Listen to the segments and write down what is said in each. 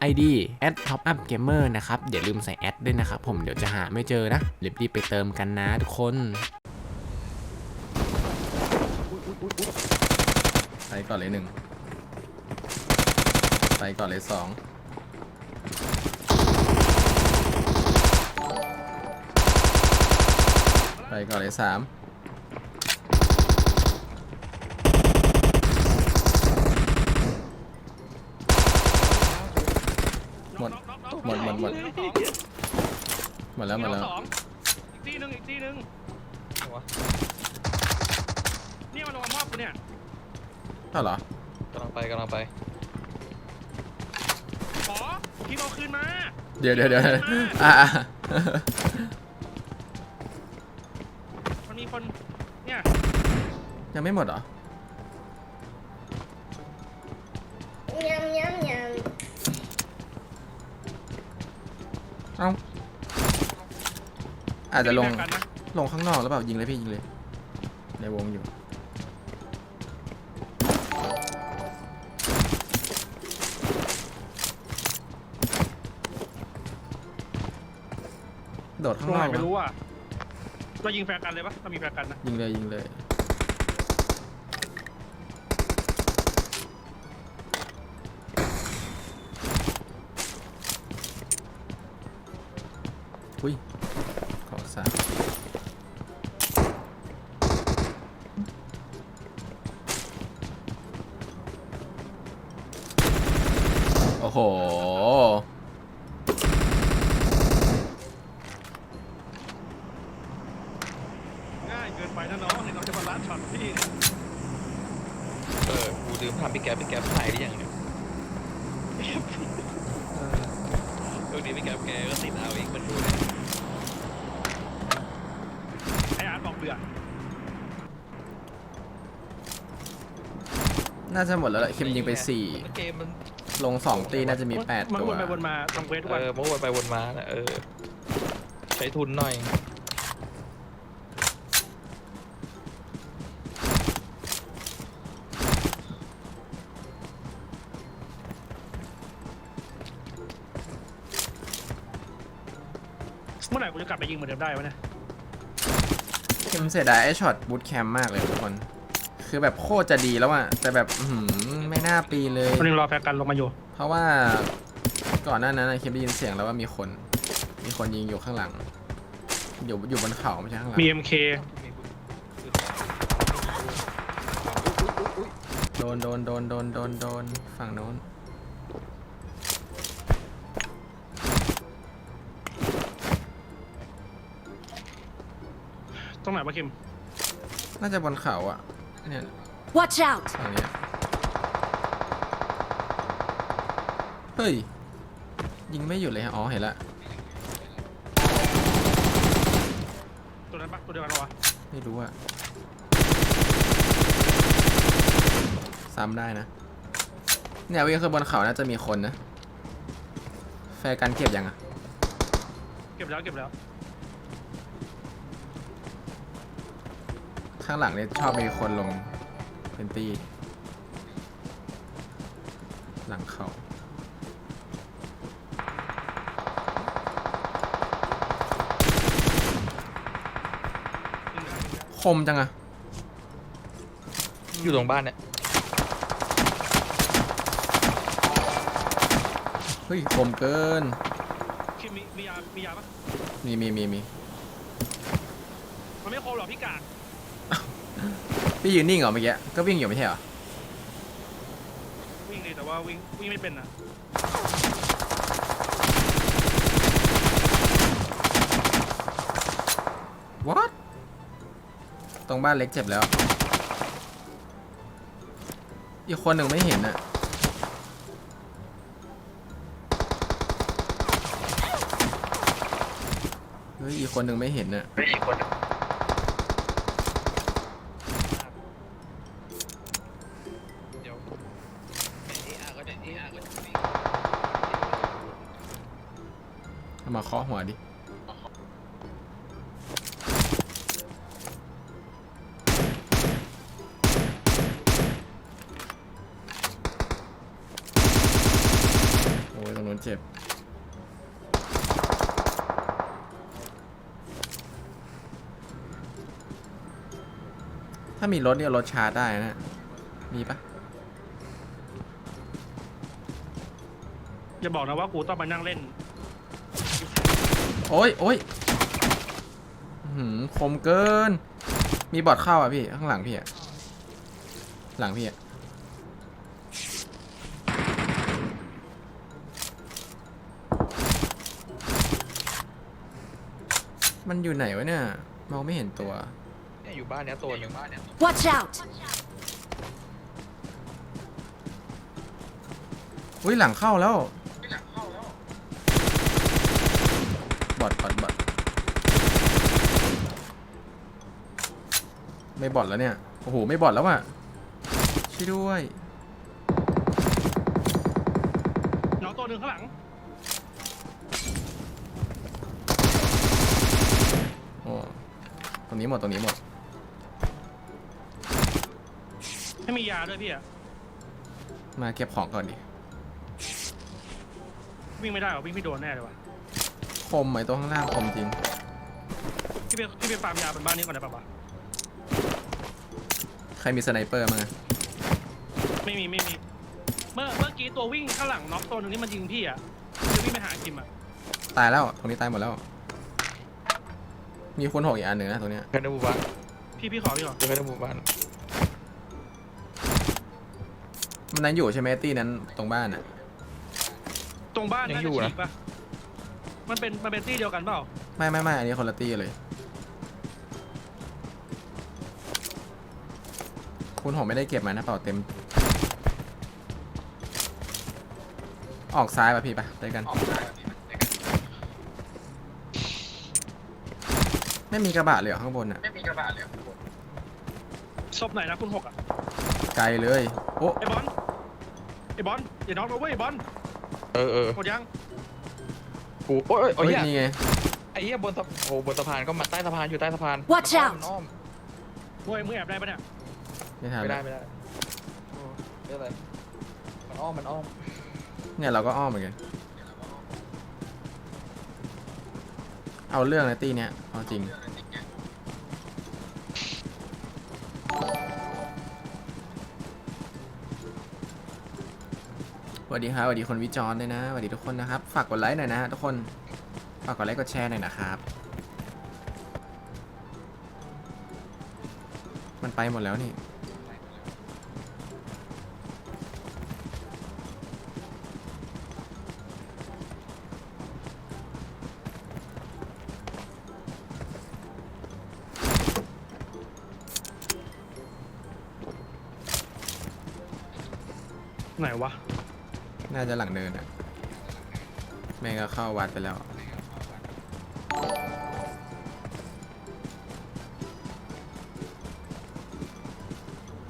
ID at top up gamer นะครับอย่าลืมใส่แอดด้วยนะครับผมเดี๋ยวจะหาไม่เจอนะรีบๆไปเติมกันนะทุกคนไปก่อนเลยหนึ่งไปก่อนเลยสองไปก่อนเลยสามหม หมดหมดหมดหมดแล้วหมดแล้วสองอีกทีหนึ่งอีกทีหนึ่งเนี่ยมันลงมามอบกูเนี่ยเท่าเหรอกำลังไปกำลังไปขอทีมเอาคืนมาเดี๋ยวเดี๋ยวเดี๋ยวอะอะมันมีคนเนี่ยยังไม่หมดเหรอ เอ้าอาจจะลงมีแบ่กันนะลงข้างนอกแล้วเปล่ายิงเลยพี่ยิงเลย ในวงอยู่ โดดข้างตรงนไหอนกไม่วะรู้อะเรายิงแฟร์กันเลยปะเรามีแฟร์กันนะยิงเลยยิงเลย อุ้ยขอสามโอ้โห ง่ายเกินไปนะน้องเนี่ยเราจะมาล้านช็อตพี่ เออ กูลืมทำพี่แก๊ปพี่แก๊ปหายได้ยังเนี่ยโชคดีพี่แก๊ปแกก็ติดเอาเองคนดูเลย ไออาร์ตบอกเบื่อ น่าจะหมดแล้วแหละคิมยิงไปสี่เกมมันลงสองตีน่าจะมีแปดมันตัว วนไปวนมาทำเควสทุกเอวันอมันวนไปวนมานะเออ ใช้ทุนหน่อย เมื่อไหร่กูจะกลับไปยิงเหมือนเดิมได้วะเนี่ยคิมเสียดายไอ้ช็อตบูทแคมป์มากเลยทุกคน คือแบบโคตรจะดีแล้วอะแต่แบบอื้อหือไม่น่าปีเลย คนหนึงรอแฟร์กันลงมาอยู่เพราะว่าก่อนหน้านั้นนะคิมได้ยินเสียงแล้วว่ามีคน มีคนยิงอยู่ข้างหลัง อยู่อยู่บนเขาไม่ใช่ข้างหลังมี MK โดนโดนโดนโดนโดนโดนฝั่งโน้นตรงไหนวะคิมน่าจะบนเขาอะ เนี่ย Watch out! ฝั่งเนี้ยเฮ้ย ยิงไม่หยุดเลยฮะ อ๋อ เห็นละ ตัวนั้นปะตัวเดียวกันปะวะไม่รู้อะซ้ำได้นะ เนี่ยวิ่งขึ้นบนเขาน่าจะมีคนนะ แฟร์กันเก็บยังอะเก็บแล้วเก็บแล้ว ข้างหลังเนี่ยชอบมีคนลงเป็นตีหลังเขาคมจังอะอยู่ตรงบ้านเนี่ยเฮ้ยคมเกิน คิมมีมียามียาปะมีมีมีมีมันไม่โคมหรอกพี่กาก พี่ยืนนิ่งเหรอเมื่อกี้ก็วิ่งอยู่ไม่ใช่เหรอวิ่งเลยแต่ว่าวิ่งวิ่งไม่เป็นอะ what ตรงบ้านเล็กเจ็บแล้ว อีกคนหนึ่งไม่เห็นอะฮ้ยอีกคนหนึ่งไม่เห็นน่ะไม่ใช่คนเเจ็บ ถ้ามีรถเนี่ยรถชาร์จได้นะ มีปะอย่าบอกนะว่ากูต้องมานั่งเล่น โอ้ยโอ้ยอื้อหืมคมเกิน มีบอดเข้าอะพี่ ข้างหลังพี่อะ หลังพี่อะ มันอยู่ไหนวะเนี่ยมองไม่เห็นตัว เนี่ยอยู่บ้านเนี้ยตัวหนึ่งบ้านเนี้ย Watch out! อุ้ยหลังเข้าแล้ว บอดบอดบอดไม่บอดแล้วเนี่ย โอ้โห ไม่บอดแล้วอะ ช่วยด้วย น้องตัวหนึ่งข้างหลัง โอ้ตรงนี้หมดตรงนี้หมด ไม่มียาด้วยพี่อะมาเก็บของก่อนดิวิ่งไม่ได้หรอวิ่งไม่โดนแน่เลยว่ะคมไหมตัวข้างล่างคมจริง พี่ไปพี่ไปฟาร์มยาบนบ้านนี้ก่อนได้ปะวะใครมีสไนเปอร์มั้งอะไม่มีไม่มี เมื่อเมื่อกี้ตัววิ่งข้างหลังน็อกตัวหนึ่งที่มันยิงพี่อะจะวิ่งไปหาคิมอะตายแล้วตรงนี้ตายหมดแล้ว มีคนหกอีกอันหนึ่งนะตรงเนี้ยแค่ในหมู่บ้านพี่พี่ขอพี่ขอเจอแค่ในหมู่บ้านมันนั้นอยู่ใช่ไหมตี้นั้นตรงบ้านอะ ตรงบ้านน่าจะฉีกปะมันเป็นมันเป็นตี้เดียวกันเปล่าไม่ไม่ไม่อันนี้คนละตี้เลย คุณหงไม่ได้เก็บมานะเปล่าเต็ม ออกซ้ายป่ะพี่ป่ะได้กัน ไม่มีกระบะเลยเหรอข้างบนอะศพไหนนะคุณหกอะไกลเลย โอ้ไอบอลไอบอลอย่าน็อกนะเว้ยไอบอลเออเออหมดยังกูโอ้ยโอ้ยเฮ้ยเหี้ยนี่ไง ไอ้เหี้ยบนสะโอ้บนสะพานก็มาใต้สะพานอยู่ใต้สะพาน Watch มัน out อ้อมเว้ยมึงแอบได้ปะเนี่ยไม่ทันไม่ได้แล้วไม่ได้โอ้เรื่องอะไรมันอ้อมมันอ้อมเนี่ยเราก็อ้อมเหมือนกัน เอาเรื่องนะตีเนี้ยเอาจริง สวัสดีครับสวัสดีคนวิจารณ์ด้วยนะสวัสดีทุกคนนะครับ ฝากกดไลค์หน่อยนะทุกคน ฝากกดไลค์กดแชร์หน่อยนะครับ มันไปหมดแล้วนี่ ไหนวะ น่าจะหลังเนินอะแม่งก็เข้าวัดไปแล้ว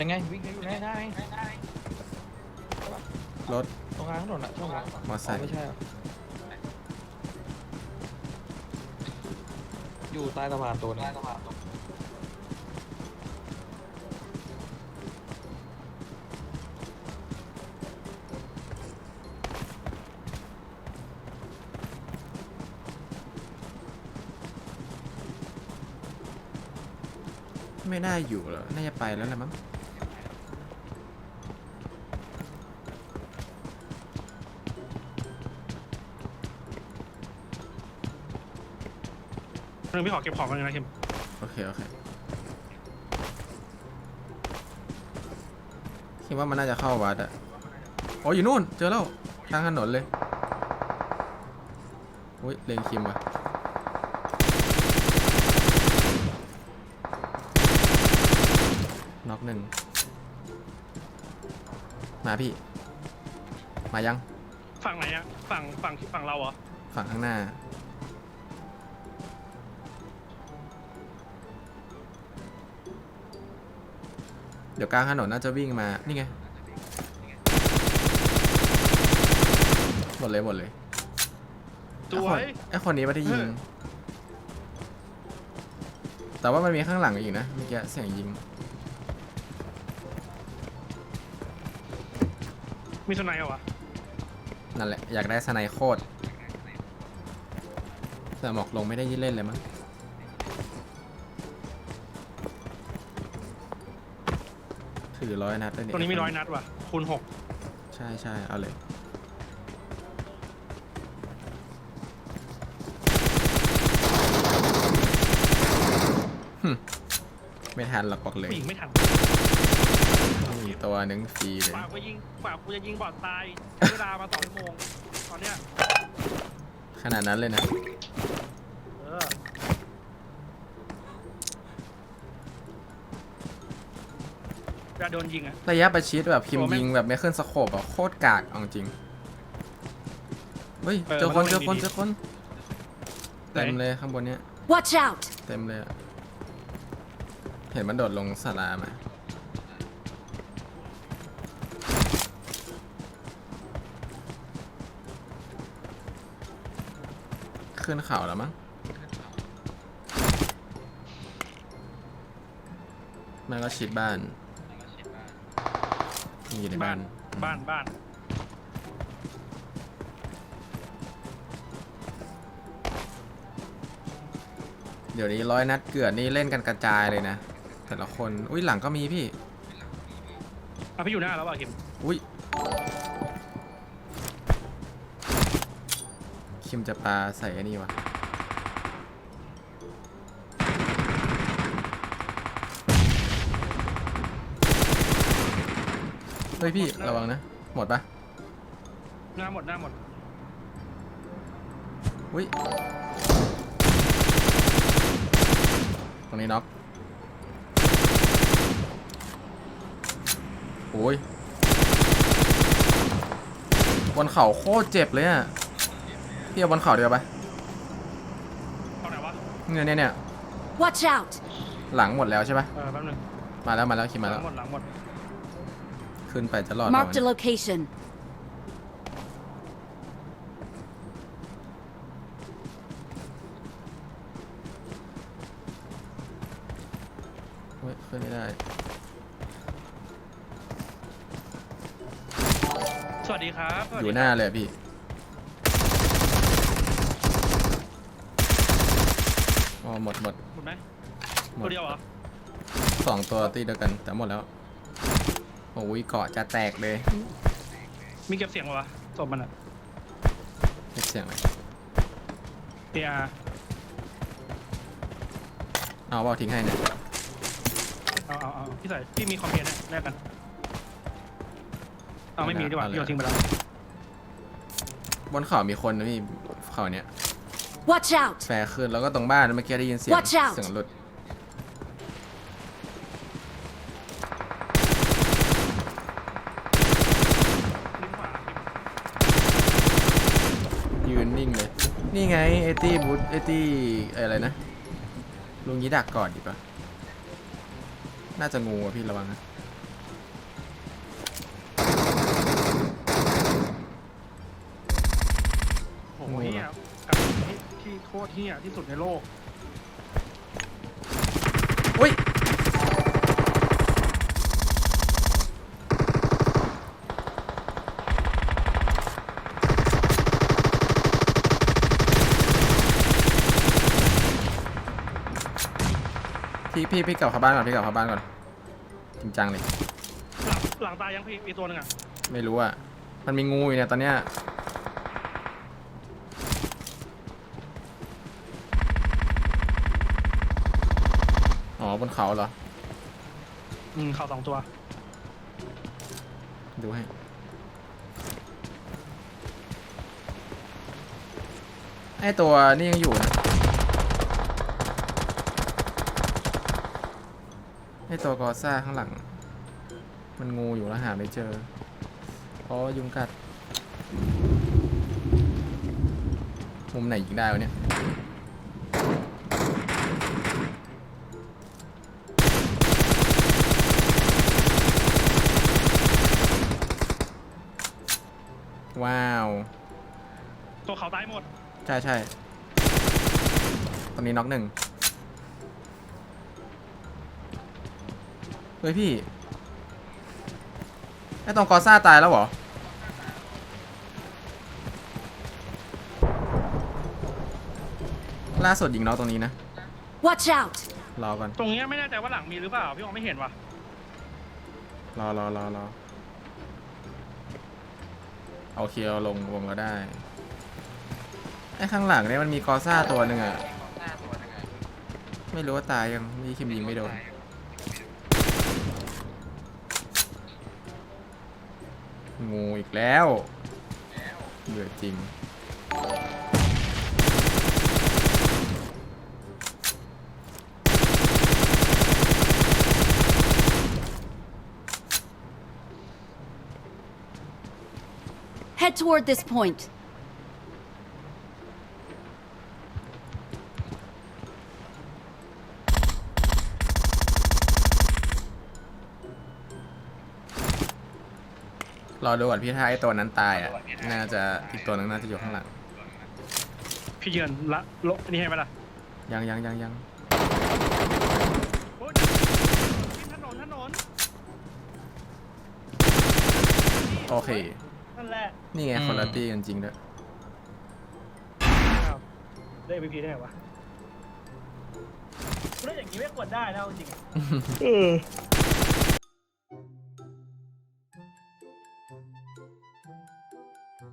ยังไงวิ่งอยู่ไหนได้รถ ตรงกลางถนนอะช่องนั้นมอไซค์ ไม่ใช่เหรออยู่ใต้สะพานตัวนึง ไม่น่าอยู่แล้วน่าจะไปแล้วแหละมั้งหนึ่งพี่ขอเก็บของกันงนะคิมโอเค โอเค คิดว่ามันน่าจะเข้าวัดอะโอ้ยอยู่นู่น เจอแล้วข้างถนนเลย อุ้ยเลงคิมว่ะ อหนึ่งมาพี่ มายัง ฝั่งไหนอะฝั่งฝั่งฝั่งเราเหรอฝั่งข้างหน้า เดี๋ยวกลางถนนน่าจะวิ่งมา นี่ไง หมดเลยหมดเลยสวไอ้คนนี้ไม่ได้ยิง แต่ว่ามันมีข้างหลังอีกนะเมื่อกี้เสียงยิง มีสไนเหรอวะนั่นแหละ อยากได้สไนโคตรแต่หมอกลงไม่ได้ยินเล่นเลยมั้งถือร้อยนัดเลยเนี่ยตัวนี้มีร้อยนัดว่ะ คูณหกใช่ใช่เอาเลยหึไม่ทันหรอกบอกเลย ผู้หญิงไม่ทัน มีตัวหนึ่งฟรีเลยฝากกูยิงฝากกูจะยิงบอดตายใช้เวลามาสองชั่วโมงตอนเนี้ยขนาดนั้นเลยนะ เออเวลาโดนยิงอะ ระยะประชิดแบบพิมตัวพ์แม่งยิงแบบไม่ขึ้นสโคปอะโคตรกากเอาจริง เฮ้ย เออเจอคนมันเจต้อองคนเล่นดีๆ เจอคนไหนเต็มเลยข้างบนเนี้ย Watch out! เต็มเลยอะเห็นมันโดดลงศาลามา ขึ้นเขาแล้วมั้งมันก็ชิดบ้านมีอยู่ในบ้านบ้านบ้านเดี๋ยวนี้ร้อยนัดเกือดนี่เล่นกันกระจายเลยนะ แต่ละคน อุ้ยหลังก็มีพี่ อะพี่อยู่หน้าแล้วป่ะคิมอุ้ย คิมจะปาใส่อันนี้วะเฮ้ยพี่ระวังนะ หมดปะหน้าหมดหน้าหมดอุ้ยตรงนี้น็อกโอ้ยบนเขาโคตรเจ็บเลยอะ พี่เอาบนเขาเดียวไปตอนไหนวะ เนี่ยเนี่ยเนี่ย Watch out! หลังหมดแล้วใช่ปะเออแป๊บนึงมาแล้วมาแล้วคิมหมาลัแล้งวหมดหลังหมดขึ้นไปจะรอดเปล่า Marked a เนี่ย location. เฮ้ยขึ้นไม่ได้สวัสดีครับสวัสอดียู่หน้าเลยอะพี่ อ๋อ หมดหมดหมดไหมหมตัดวเดียวเหรอสองตัวตีเดียวกันแต่หมดแล้วโอ้ยเกาะจะแตกเลยมีเก็บเสียงปะวะศพมันอะ เก็บเสียงเลยเออาร์เอาเปล่าทิ้งให้เนี่ยเอาเอาเอาพี่ใส่พี่มีคอมเพลนเนี่ยแลกกันเอาไม่มีดีกว่าพี่โยนทิ้งไปแล้วบนเขามีคนนะพี่เขาเนี้ย Watch out! แฟร์ขึ้นแล้วก็ตรงบ้านเมื่อกี้ได้ยินเสียง Watch out เสียงหลุดลิ้นขวายืนนิ่งเลย นี่ไงเอตี้บูทเอตี้อะไรนะ ลุงยีดักก่อนดีป่ะน่าจะงูอะพี่ระวังนะ โอ้โหเฮียกับที่ที่ โคตรเฮียที่สุดในโลก อุ้ย พี่พี่พี่กลับเข้าบ้านก่อนพี่กลับเข้าบ้านก่อน จริงจังเลย หลังหลังตายยังพี่มีตัวหนึ่งอะไม่รู้อะ มันมีงูอยู่เนี่ยตอนเนี้ย บนเขาเหรอ อืมเข่าสองตัว ดูให้ ไอตัวนี่ยังอยู่นะ ไอตัวกอซ่าข้างหลัง มันงูอยู่แล้วหาไม่เจอ เพราะยุงกัด มุมไหนยิงได้วะเนี่ย ตัวเขาตายหมด ใช่ใช่ตอนนี้น็อกหนึ่งเฮ้ยพี่ ไอ้ตรงกอซ่าตายแล้วเหรอ ล่าสุดยิงน็อกตรงนี้นะ Watch out! รอก่อน ตรงเนี้ยไม่แน่ใจว่าหลังมีหรือเปล่า พี่มองไม่เห็นว่ะ รอรอรอรอ เอาเคียวลงวงก็ได้ไอ้ข้างหลังเนี่ยมันมีกอซ่าตัวหนึ่งอะไม่รู้ว่าตายยังมีคิมยิงไม่โดนงูอีกแล้วเบื่อจริง Head toward this point. รอดูก่อนพี่ถ้าไอ้ตัวนั้นตายอะ น่าจะอีกตัวนึงน่าจะอยู่ข้างหลัง พี่เยือนละลบนี่ให้ไหมล่ะยังยังยังยังโอ้ยถนนถนน โอเค นั่นแหละนี่ไงอืม คนละตี้กันจริงด้วยอ้าวได้พีพีได้ไงวะเล่นอย่างนี้ไม่ควรได้แล้วจริงๆ